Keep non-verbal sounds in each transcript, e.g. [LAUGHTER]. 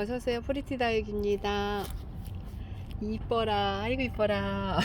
어서오세요. 프리티 다육입니다. 이뻐라. 아이고, 이뻐라.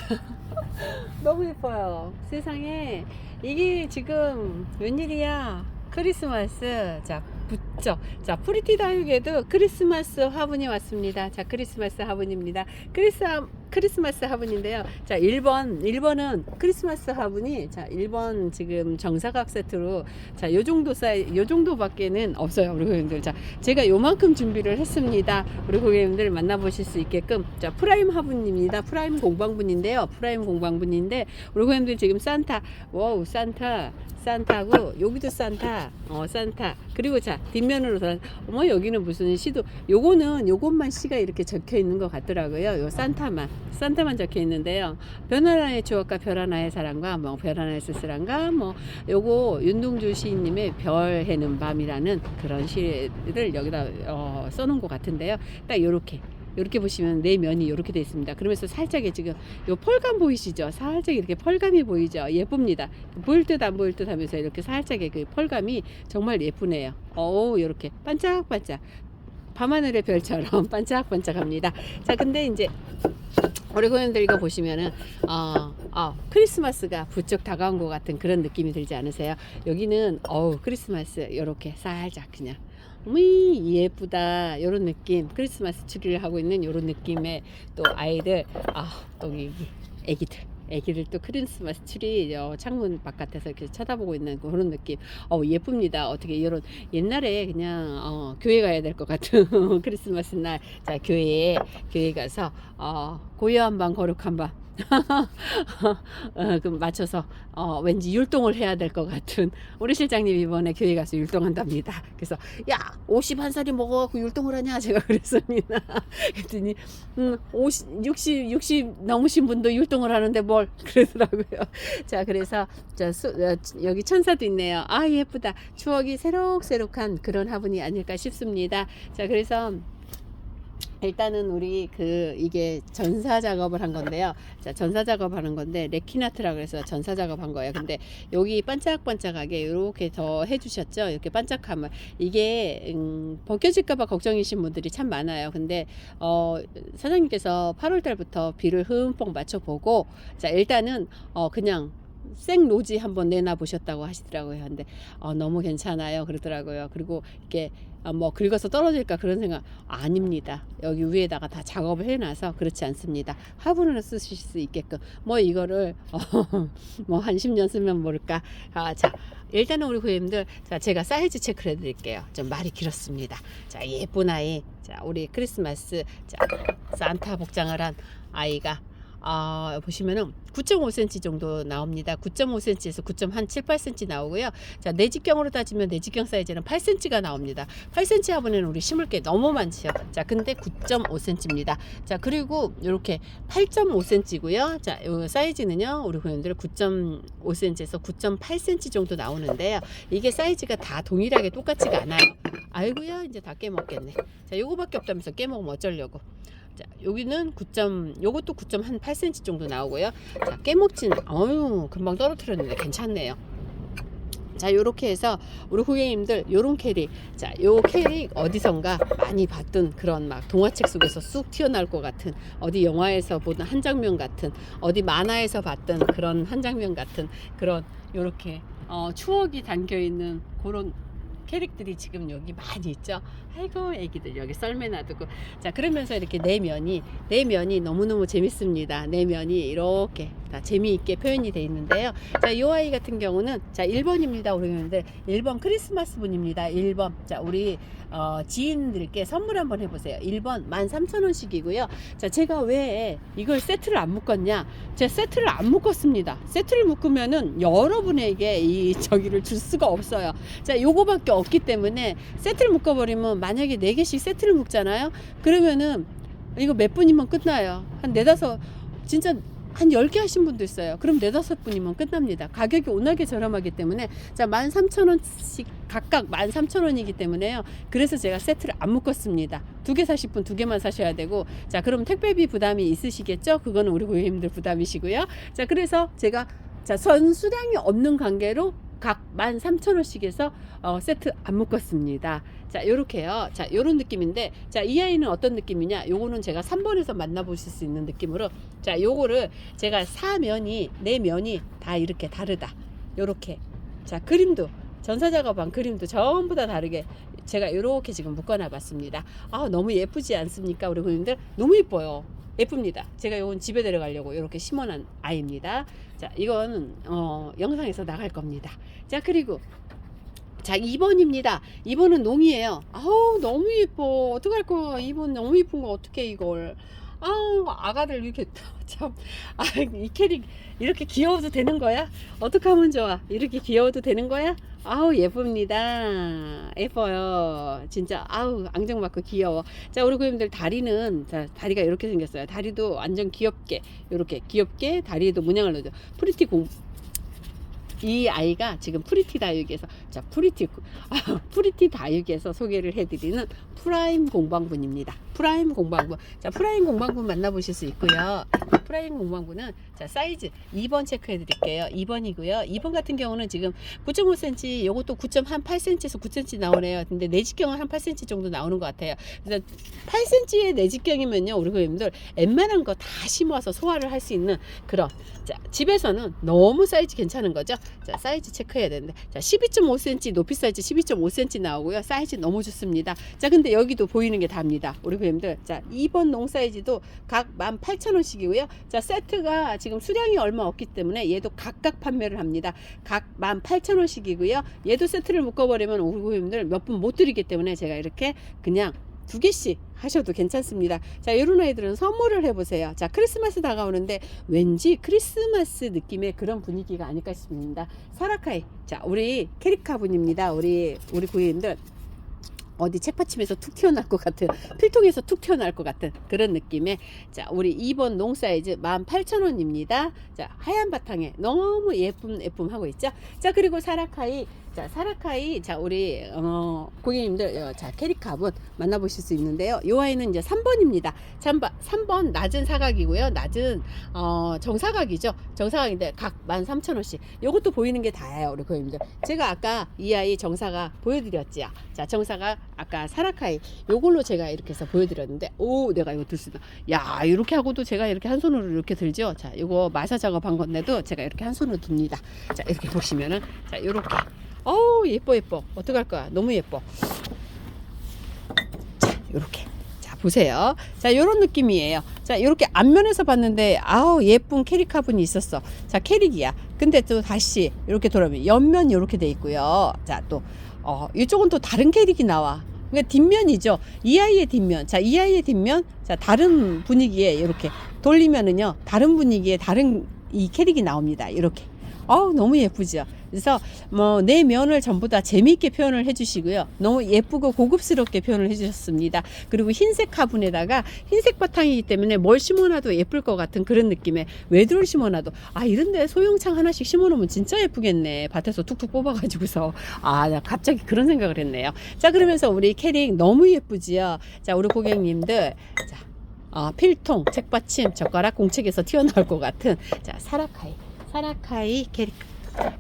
[LAUGHS] 너무 이뻐요. 세상에. 이게 지금 웬일이야. 크리스마스. 자, 붙죠. 자, 프리티 다육에도 크리스마스 화분이 왔습니다. 자, 크리스마스 화분입니다. 크리스, 크리스마스 화분인데요. 자, 1번, 1번은 크리스마스 화분이, 자, 1번 지금 정사각 세트로, 자, 요 정도 사이, 요 정도밖에는 없어요. 우리 고객님들. 자, 제가 요만큼 준비를 했습니다. 우리 고객님들 만나보실 수 있게끔. 자, 프라임 화분입니다. 프라임 공방분인데요. 프라임 공방분인데, 우리 고객님들 지금 산타, 와우, 산타, 산타고, 여기도 산타, 어, 산타. 그리고 자, 뒷면으로 돌아, 어머, 여기는 무슨 시도, 요거는 요것만 시가 이렇게 적혀 있는 것 같더라고요. 요 산타만. 산타만 적혀 있는데요. 별 하나의 추억과 별 하나의 사랑과 뭐 별 하나의 쓸쓸함과 뭐 요거 윤동주 시인님의 별 해는 밤이라는 그런 시를 여기다 어, 써놓은 것 같은데요. 딱 요렇게 이렇게 보시면 내 면이 이렇게 돼 있습니다. 그러면서 살짝의 지금 요 펄감 보이시죠? 살짝 이렇게 펄감이 보이죠? 예쁩니다. 보일 듯 안 보일 듯 하면서 이렇게 살짝의 그 펄감이 정말 예쁘네요. 어우, 이렇게 반짝반짝. 밤하늘의 별처럼 [LAUGHS] 반짝반짝합니다. 자, 근데 이제 이거 보시면은 어, 어, 크리스마스가 부쩍 다가온 것 같은 그런 느낌이 들지 않으세요? 여기는 어우 크리스마스 이렇게 살짝 그냥 미 예쁘다 이런 느낌 크리스마스 추리를 하고 있는 이런 느낌의 또 아이들 아또 애기들 애기들 또 크리스마스 트리 어, 창문 바깥에서 이렇게 쳐다보고 있는 그런 느낌. 어 예쁩니다. 어떻게 이런 옛날에 그냥 어, 교회 가야 될 것 같은 [LAUGHS] 크리스마스 날. 자 교회에 교회 가서 어, 고요한 밤 거룩한 밤 [LAUGHS] 어, 그 맞춰서 어, 왠지 율동을 해야 될 것 같은 우리 실장님 이번에 교회 가서 율동한답니다. 그래서 야 51살이 먹어갖고 율동을 하냐 제가 [LAUGHS] 그랬습니다. 그랬더니 음, 50, 60, 60 넘으신 분도 율동을 하는데 뭘 [LAUGHS] 그러더라고요. 자 그래서 자, 수, 어, 여기 천사도 있네요. 아 예쁘다. 추억이 새록새록한 그런 화분이 아닐까 싶습니다. 자 그래서 일단은 우리 그 이게 전사 작업을 한 건데요. 자, 전사 작업하는 건데 레키나트라 그래서 전사 작업한 거예요. 근데 여기 반짝반짝하게 이렇게 더 해주셨죠. 이렇게 반짝함을 이게 음, 벗겨질까봐 걱정이신 분들이 참 많아요. 근데 어, 사장님께서 8월달부터 비를 흠뻑 맞춰보고 자 일단은 어, 그냥 생 노지 한번 내놔 보셨다고 하시더라고요. 근데 어, 너무 괜찮아요. 그러더라고요. 그리고 이렇게 어, 뭐 긁어서 떨어질까 그런 생각 아닙니다. 여기 위에다가 다 작업을 해놔서 그렇지 않습니다. 화분으로 쓰실 수 있게끔 뭐 이거를 어, [LAUGHS] 뭐한 10년 쓰면 모를까. 아, 자 일단은 우리 고객님들 자 제가 사이즈 체크를 해드릴게요. 좀 말이 길었습니다. 자 예쁜 아이 자 우리 크리스마스 자 산타 복장을 한 아이가 아, 보시면은 9.5cm 정도 나옵니다. 9.5cm에서 9.7, 8cm 나오고요. 자, 내직경으로 따지면 내직경 사이즈는 8cm가 나옵니다. 8cm 화분에는 우리 심을 게 너무 많지요. 자, 근데 9.5cm입니다. 자, 그리고 이렇게 8.5cm고요. 자, 요 사이즈는요. 우리 고객님들 9.5cm에서 9.8cm 정도 나오는데요. 이게 사이즈가 다 동일하게 똑같지가 않아요. 아이고야, 이제 다 깨먹겠네. 자, 요거밖에 없다면서 깨먹으면 어쩌려고. 자, 여기는 9점, 요것도 9.8cm 정도 나오고요. 자, 깨먹지는, 어유 금방 떨어뜨렸는데 괜찮네요. 자, 요렇게 해서 우리 고객님들 요런 캐릭, 자, 요 캐릭 어디선가 많이 봤던 그런 막 동화책 속에서 쑥 튀어나올 것 같은 어디 영화에서 보던 한 장면 같은 어디 만화에서 봤던 그런 한 장면 같은 그런 요렇게 어, 추억이 담겨 있는 그런 캐릭들이 지금 여기 많이 있죠. 아이고 애기들 여기 썰매 놔두고 자 그러면서 이렇게 내면이 내면이 너무너무 재밌습니다. 내면이 이렇게 다 재미있게 표현이 돼 있는데요. 자 이 아이 같은 경우는 자 1번입니다. 우리 분들 1번 크리스마스 분입니다. 1번 자 우리 어, 지인들께 선물 한번 해보세요. 1번 13,000원씩이고요. 자 제가 왜 이걸 세트를 안 묶었냐? 제가 세트를 안 묶었습니다. 세트를 묶으면은 여러분에게 이 저기를 줄 수가 없어요. 자 요거밖에 없기 때문에 세트를 묶어버리면 만약에 4개씩 세트를 묶잖아요 그러면은 이거 몇 분이면 끝나요 한 네다섯 진짜 한 10개 하신 분도 있어요. 그럼 네다섯 분이면 끝납니다. 가격이 워낙에 저렴하기 때문에. 자 13,000원씩 각각 13,000원이기 때문에요. 그래서 제가 세트를 안 묶었습니다. 두 개 사실 분 두 개만 사셔야 되고. 자 그럼 택배비 부담이 있으시겠죠? 그거는 우리 고객님들 부담이시고요. 자 그래서 제가 자, 선 수량이 없는 관계로 각 13,000원씩에서 어, 세트 안 묶었습니다. 자, 요렇게요. 자, 요런 느낌인데, 자, 이 아이는 어떤 느낌이냐? 요거는 제가 3번에서 만나 보실 수 있는 느낌으로, 자, 요거를 제가 사면이, 네 면이 다 이렇게 다르다. 요렇게. 자, 그림도, 전사작업한 그림도 전부 다 다르게 제가 요렇게 지금 묶어 놔 봤습니다. 아, 너무 예쁘지 않습니까? 우리 고객님들? 너무 예뻐요. 예쁩니다. 제가 요건 집에 데려가려고 이렇게 심어놓은 아이입니다. 자, 이건 어, 영상에서 나갈 겁니다. 자, 그리고 자, 2번입니다. 2번은 농이에요. 아우, 너무 예뻐. 어떡할 거야. 2번 너무 예쁜 거 어떡해, 이걸. 아우, 아가들 이렇게 [LAUGHS] 참, 아, 이 캐릭 이렇게 귀여워도 되는 거야? 어떻게 하면 좋아? 이렇게 귀여워도 되는 거야? 아우, 예쁩니다. 예뻐요. 진짜, 아우, 앙증맞고 귀여워. 자, 우리 고객님들 다리는, 자, 다리가 이렇게 생겼어요. 다리도 완전 귀엽게, 이렇게 귀엽게 다리에도 문양을 넣어줘. 프리티 공, 이 아이가 지금 프리티 다육에서 자 프리티 아, 프리티 다육에서 소개를 해드리는 프라임 공방분입니다. 프라임 공방분 자 프라임 공방분 만나보실 수 있고요. 프라임 공방분은 자 사이즈 2번 체크해 드릴게요. 2번이고요. 2번 같은 경우는 지금 9.5cm 요것도 9.8cm에서 9cm 나오네요. 근데 내직경은 한 8cm 정도 나오는 것 같아요. 그래서 8cm의 내직경이면요 우리 고객님들 웬만한 거 다 심어서 소화를 할 수 있는 그런 자 집에서는 너무 사이즈 괜찮은 거죠. 자 사이즈 체크해야 되는데 자 12.5cm 높이 사이즈 12.5cm 나오고요. 사이즈 너무 좋습니다. 자 근데 여기도 보이는 게 답니다. 우리 고객님들 자 2번 농 사이즈도 각 18,000원씩이고요. 자 세트가 지금 수량이 얼마 없기 때문에 얘도 각각 판매를 합니다. 각 18,000원씩이고요. 얘도 세트를 묶어버리면 우리 고객님들 몇 분 못 드리기 때문에 제가 이렇게 그냥 두 개씩 하셔도 괜찮습니다. 자, 이런 아이들은 선물을 해보세요. 자, 크리스마스 다가오는데 왠지 크리스마스 느낌의 그런 분위기가 아닐까 싶습니다. 사라카이. 자, 우리 캐리카분입니다. 우리, 우리 고객님들. 어디 책받침에서 툭 튀어나올 것 같은 필통에서 툭 튀어나올 것 같은 그런 느낌의 자 우리 2번 농 사이즈 18,000원입니다 자 하얀 바탕에 너무 예쁨 예쁨 하고 있죠 자 그리고 사라카이 자 사라카이. 자 우리 어 고객님들 어, 자 캐리캅은 만나보실 수 있는데요. 요 아이는 이제 3번입니다. 3번 3번 낮은 사각이고요. 낮은 어 정사각이죠. 정사각인데 각 13,000원씩. 요것도 보이는 게 다예요 우리 고객님들. 제가 아까 이 아이 정사각 보여드렸지요 자 정사각 아까 사라카이. 요걸로 제가 이렇게 해서 보여드렸는데 오 내가 이거 들 수 있다 야 이렇게 하고도 제가 이렇게 한 손으로 이렇게 들죠? 자 요거 마사 작업한 건데도 제가 이렇게 한 손으로 듭니다. 자 이렇게 보시면은 자 요렇게 어우 예뻐 예뻐 어떡할 거야 너무 예뻐 자 요렇게 자 보세요 자 요런 느낌이에요 자 요렇게 앞면에서 봤는데 아우 예쁜 캐릭 화분이 있었어 자 캐릭이야 근데 또 다시 이렇게 돌아오면 옆면 이렇게 돼 있고요 자또 어, 이쪽은 또 다른 캐릭이 나와. 그러니까 뒷면이죠. 이 아이의 뒷면. 자, 이 아이의 뒷면. 자, 다른 분위기에 이렇게 돌리면은요. 다른 분위기에 다른 이 캐릭이 나옵니다. 이렇게. 어우, 너무 예쁘죠. 그래서 뭐 내 면을 전부 다 재미있게 표현을 해주시고요. 너무 예쁘고 고급스럽게 표현을 해주셨습니다. 그리고 흰색 화분에다가 흰색 바탕이기 때문에 뭘 심어놔도 예쁠 것 같은 그런 느낌의 외도를 심어놔도 아 이런데 소형창 하나씩 심어놓으면 진짜 예쁘겠네. 밭에서 툭툭 뽑아가지고서 아 나 갑자기 그런 생각을 했네요. 자 그러면서 우리 캐릭 너무 예쁘지요. 자 우리 고객님들 자 어, 필통, 책받침, 젓가락, 공책에서 튀어나올 것 같은 자 사라카이, 사라카이 캐릭.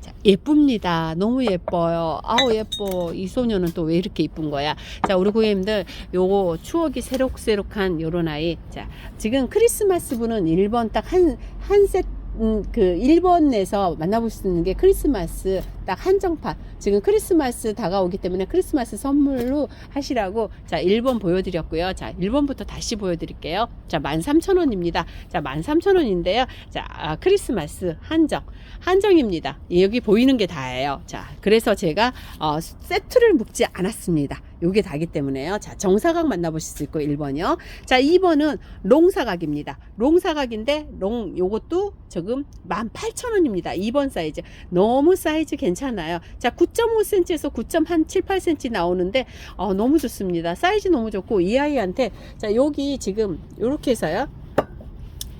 자, 예쁩니다. 너무 예뻐요. 아우 예뻐. 이 소녀는 또 왜 이렇게 이쁜 거야? 자, 우리 고객님들 요거 추억이 새록새록한 요런 아이. 자, 지금 크리스마스 분은 1번 딱 한한셋 음, 그 1번에서 만나볼 수 있는 게 크리스마스 딱 한정판. 지금 크리스마스 다가오기 때문에 크리스마스 선물로 하시라고 자, 1번 보여드렸고요. 자, 1번부터 다시 보여드릴게요. 자, 13,000원입니다. 자, 13,000원인데요. 자, 아, 크리스마스 한정. 한정입니다. 여기 보이는 게 다예요. 자, 그래서 제가 어, 세트를 묶지 않았습니다. 요게 다기 때문에요. 자, 정사각 만나보실 수 있고 1번이요. 자, 2번은 롱사각입니다. 롱사각인데 롱 요것도 지금 18,000원입니다. 2번 사이즈. 너무 사이즈 괜찮 아요. 자, 9.5cm에서 9.78cm 나오는데 어, 너무 좋습니다. 사이즈 너무 좋고 이 아이한테 자, 여기 지금 요렇게 해서요.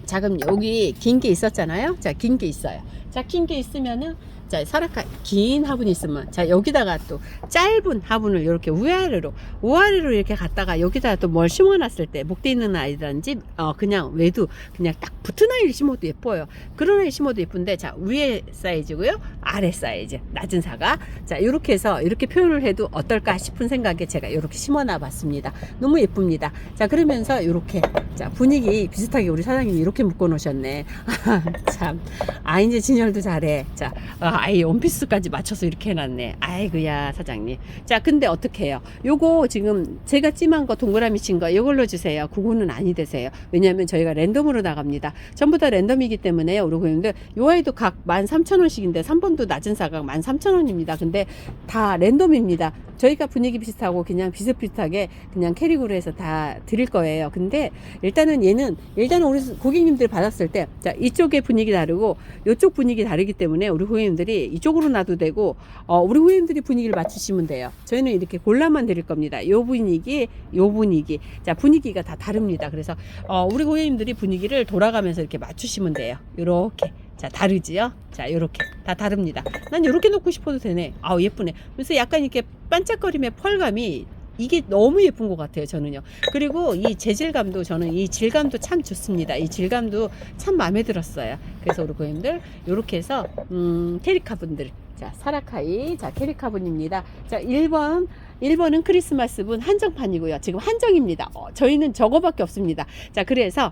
자, 그럼 여기 긴 게 있었잖아요. 자, 긴 게 있어요. 자, 긴 게 있으면은 자, 사라카 긴 화분이 있으면 자, 여기다가 또 짧은 화분을 이렇게 위아래로 위아래로 이렇게 갖다가 여기다가 또 뭘 심어 놨을 때 목대 있는 아이든지 어, 그냥 외두 그냥 딱 붙은 아이를 심어도 예뻐요. 그런 아이 심어도 예쁜데 자, 위에 사이즈고요. 아래 사이즈 낮은 사과 자, 이렇게 해서 이렇게 표현을 해도 어떨까 싶은 생각에 제가 이렇게 심어 놔 봤습니다. 너무 예쁩니다. 자, 그러면서 이렇게 자, 분위기 비슷하게 우리 사장님이 이렇게 묶어 놓으셨네. [LAUGHS] 참. 아, 이제 진열도 잘해. 자, 아, 아이 원피스까지 맞춰서 이렇게 해놨네. 아이고야, 사장님. 자, 근데 어떻게 해요? 요거 지금 제가 찜한 거 동그라미 친거 이걸로 주세요. 그거는 아니 되세요. 왜냐하면 저희가 랜덤으로 나갑니다. 전부 다 랜덤이기 때문에요. 우리 고객님들 요 아이도 각 13,000원씩인데 3번도 낮은 사각 13,000원입니다. 근데 다 랜덤입니다. 저희가 분위기 비슷하고 그냥 비슷비슷하게 그냥 캐릭으로 해서 다 드릴 거예요. 근데 일단은 얘는 일단은 우리 고객님들 받았을 때 자, 이쪽의 분위기 다르고 이쪽 분위기 다르기 때문에 우리 고객님들이 이쪽으로 놔도 되고 어, 우리 고객님들이 분위기를 맞추시면 돼요. 저희는 이렇게 골라만 드릴 겁니다. 요 분위기, 요 분위기. 자, 분위기가 다 다릅니다. 그래서 어, 우리 고객님들이 분위기를 돌아가면서 이렇게 맞추시면 돼요. 요렇게. 자, 다르지요? 자, 요렇게. 다 다릅니다. 난 요렇게 놓고 싶어도 되네. 아우, 예쁘네. 그래서 약간 이렇게 반짝거림의 펄감이 이게 너무 예쁜 것 같아요, 저는요. 그리고 이 재질감도 저는 이 질감도 참 좋습니다. 이 질감도 참 마음에 들었어요. 그래서 우리 고객님들, 요렇게 해서, 음, 캐리카 분들. 자, 사라카이. 자, 캐리카 분입니다. 자, 1번. 1번은 크리스마스 분 한정판이고요. 지금 한정입니다. 어, 저희는 저거밖에 없습니다. 자, 그래서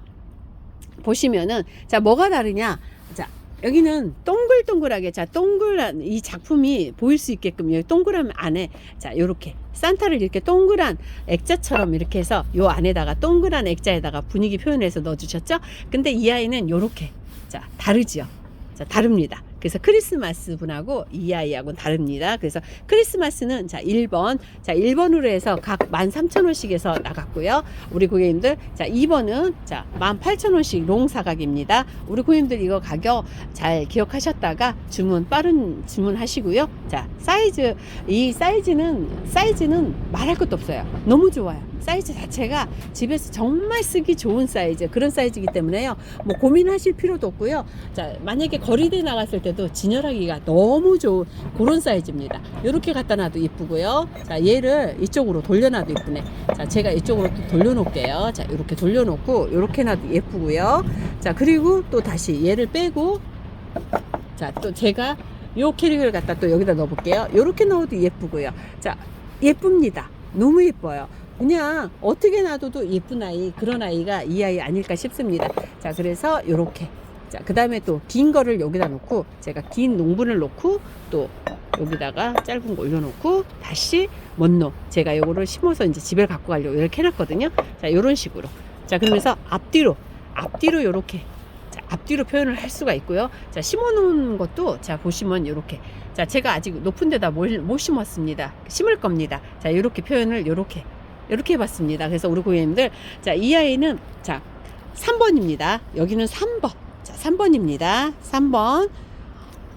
보시면은, 자, 뭐가 다르냐? 자, 여기는 동글동글하게 자 동글한 이 작품이 보일 수 있게끔 여기 동그란 안에 자 요렇게 산타를 이렇게 동그란 액자처럼 이렇게 해서 요 안에다가 동그란 액자에다가 분위기 표현해서 넣어 주셨죠? 근데 이 아이는 요렇게 자 다르지요. 자 다릅니다 그래서 크리스마스 분하고 이 아이하고는 다릅니다. 그래서 크리스마스는 자 1번 자 1번으로 해서 각 13,000원씩에서 나갔고요. 우리 고객님들 자 2번은 자 18,000원씩 롱 사각입니다. 우리 고객님들 이거 가격 잘 기억하셨다가 주문 빠른 주문하시고요. 자 사이즈 이 사이즈는 사이즈는 말할 것도 없어요. 너무 좋아요. 사이즈 자체가 집에서 정말 쓰기 좋은 사이즈 그런 사이즈이기 때문에요. 뭐 고민하실 필요도 없고요. 자 만약에 거리대 나갔을 때도 진열하기가 너무 좋은 그런 사이즈입니다. 이렇게 갖다 놔도 이쁘고요. 자 얘를 이쪽으로 돌려놔도 이쁘네. 자 제가 이쪽으로 또 돌려놓을게요. 자 이렇게 돌려놓고 이렇게 놔도 예쁘고요. 자 그리고 또 다시 얘를 빼고 자 또 제가 요 캐릭을 갖다 또 여기다 넣어볼게요. 이렇게 넣어도 예쁘고요. 자 예쁩니다. 너무 예뻐요. 그냥 어떻게 놔둬도 예쁜 아이 그런 아이가 이 아이 아닐까 싶습니다. 자 그래서 요렇게 자그 다음에 또 긴 거를 여기다 놓고 제가 긴 농분을 놓고 또 여기다가 짧은 거 올려놓고 다시 먼노 제가 요거를 심어서 이제 집에 갖고 가려고 이렇게 해놨거든요. 자 요런 식으로 자 그러면서 앞뒤로 앞뒤로 요렇게 자, 앞뒤로 표현을 할 수가 있고요. 자, 심어 놓은 것도 자, 보시면 이렇게. 자, 제가 아직 높은 데다 못, 못 심었습니다. 심을 겁니다. 자, 이렇게 표현을 이렇게 이렇게 해봤습니다. 그래서 우리 고객님들 자, 이 아이는 자, 3번입니다. 여기는 3번. 자, 3번입니다. 3번.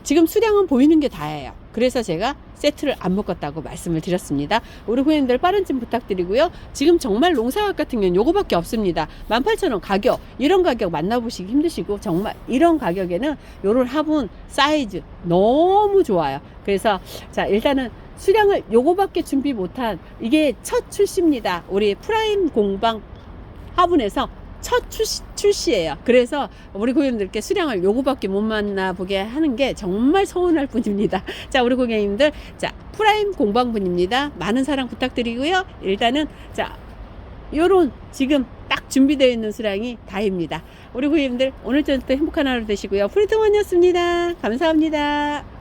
지금 수량은 보이는 게 다예요. 그래서 제가 세트를 안 묶었다고 말씀을 드렸습니다. 우리 고객님들 빠른 찜 부탁드리고요. 지금 정말 농사각 같은 경우는 요거밖에 없습니다. 18,000원 가격, 이런 가격 만나보시기 힘드시고 정말 이런 가격에는 요런 화분 사이즈 너무 좋아요. 그래서 자, 일단은 수량을 요거밖에 준비 못한 이게 첫 출시입니다. 우리 프라임 공방 화분에서 첫 출시, 출시예요. 그래서 우리 고객님들께 수량을 요거밖에 못 만나보게 하는 게 정말 서운할 뿐입니다. [LAUGHS] 자, 우리 고객님들, 자, 프라임 공방분입니다. 많은 사랑 부탁드리고요. 일단은, 자, 요런 지금 딱 준비되어 있는 수량이 다입니다. 우리 고객님들, 오늘 저녁도 행복한 하루 되시고요. 프리트원이었습니다. 감사합니다.